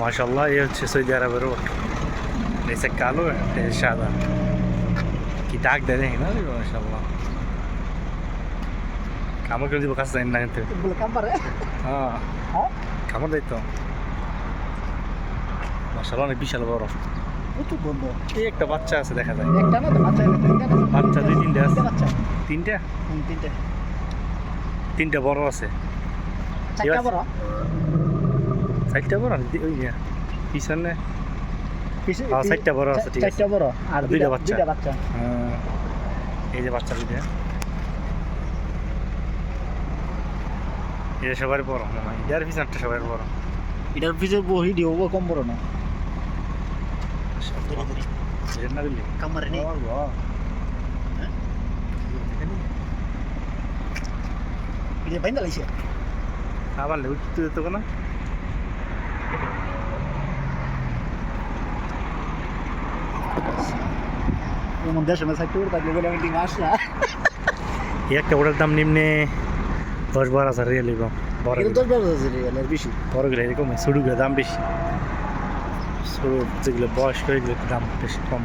মাশাল্লাহ এই হচ্ছে সৌদি আরবের ওট এসে কালো সাদা কি ডাক দেয় দেখি না মাশাল্লাহ কামড় করে দিব কাছে না কিন্তু হ্যাঁ হ্যাঁ কামড় দেয় তো মাশাল্লাহ অনেক বিশাল বড় এই একটা বাচ্চা আছে দেখা যায় একটা না বাচ্চা বাচ্চা দুই তিনটে আছে তিনটা বাচ্চা তিনটা তিনটা তিনটা বড় আছে? বড় চারটা বড়? ওই পিছনে পিছে- হ্যাঁ, চারটা বড় আছে, ঠিক আছে। বড়। আর দুইটা বাচ্চা। দুইটা বাচ্চা। হ্যাঁ, এই যে বাচ্চা দুইটা। এটা সবার বড় মনে হয়। এটার পিছনটা সবার বড়। এটার পিছে বহি ও কম বড় না। কামারে নেই বাইন্দা লাইছে। আবার লেবু তো না এমন দেশে না সাইড করে থাকলে বলে আমি ডিম আসলা এই একটা ওটার দাম নিম্নে দশ বারো হাজার রিয়াল এরকম বড় এটা দশ বারো হাজার রিয়াল আর বেশি বড়গুলো এরকম ছোটগুলো দাম বেশি ছোট যেগুলো বয়স্ক এগুলো দাম বেশি কম